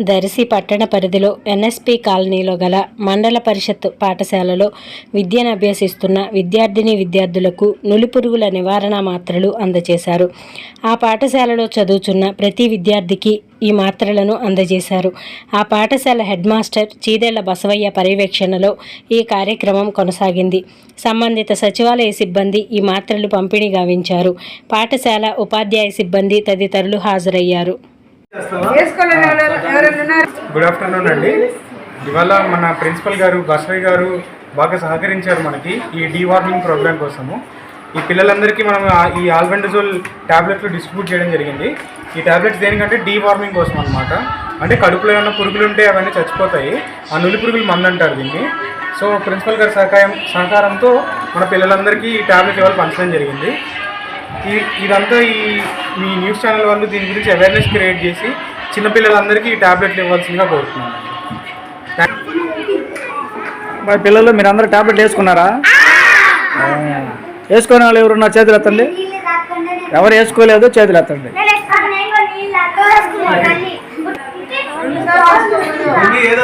దర్శి పట్టణ పరిధిలో ఎన్ఎస్పి కాలనీలో గల మండల పరిషత్ పాఠశాలలో విద్యను అభ్యసిస్తున్న విద్యార్థిని విద్యార్థులకు నులిపురుగుల నివారణ మాత్రలు అందజేశారు. ఆ పాఠశాలలో చదువుతున్న ప్రతి విద్యార్థికి ఈ మాత్రలను అందజేశారు. ఆ పాఠశాల హెడ్ మాస్టర్ చీదెళ్ళ బసవయ్య పర్యవేక్షణలో ఈ కార్యక్రమం కొనసాగింది. సంబంధిత సచివాలయ సిబ్బంది ఈ మాత్రలు పంపిణీ గావించారు. పాఠశాల ఉపాధ్యాయ సిబ్బంది తదితరులు హాజరయ్యారు. గుడ్ ఆఫ్టర్నూన్ అండి. ఇవాళ మన ప్రిన్సిపల్ గారు బసవయ్య గారు బాగా సహకరించారు మనకి ఈ డీవార్మింగ్ ప్రోగ్రామ్ కోసము. ఈ పిల్లలందరికీ మనం ఈ ఆల్బెండజోల్ ట్యాబ్లెట్లు డిస్ట్రిబ్యూట్ చేయడం జరిగింది. ఈ ట్యాబ్లెట్స్ దేనికంటే డీవార్మింగ్ కోసం అనమాట అంటే కడుపులో ఏమైనా పురుగులు ఉంటే అవన్నీ చచ్చిపోతాయి. ఆ నులి పురుగులు మందు అంటారు దీన్ని. సో ప్రిన్సిపల్ గారి సహకారం సహకారంతో మన పిల్లలందరికీ ఈ ట్యాబ్లెట్ ఇవాళ పంచడం జరిగింది. ఇదంతా ఈ మీ న్యూస్ ఛానల్ వాళ్ళు దీని గురించి అవేర్నెస్ క్రియేట్ చేసి చిన్నపిల్లలందరికీ ఈ టాబ్లెట్లు ఇవ్వాల్సిందిగా కోరుతున్నాను. మరి పిల్లలు మీరు అందరూ టాబ్లెట్ వేసుకున్నారా. వేసుకునే వాళ్ళు ఎవరున్నారు చేతులు ఎత్తండి. ఎవరు వేసుకోలేదు చేతులు ఎత్తండి. ఏదో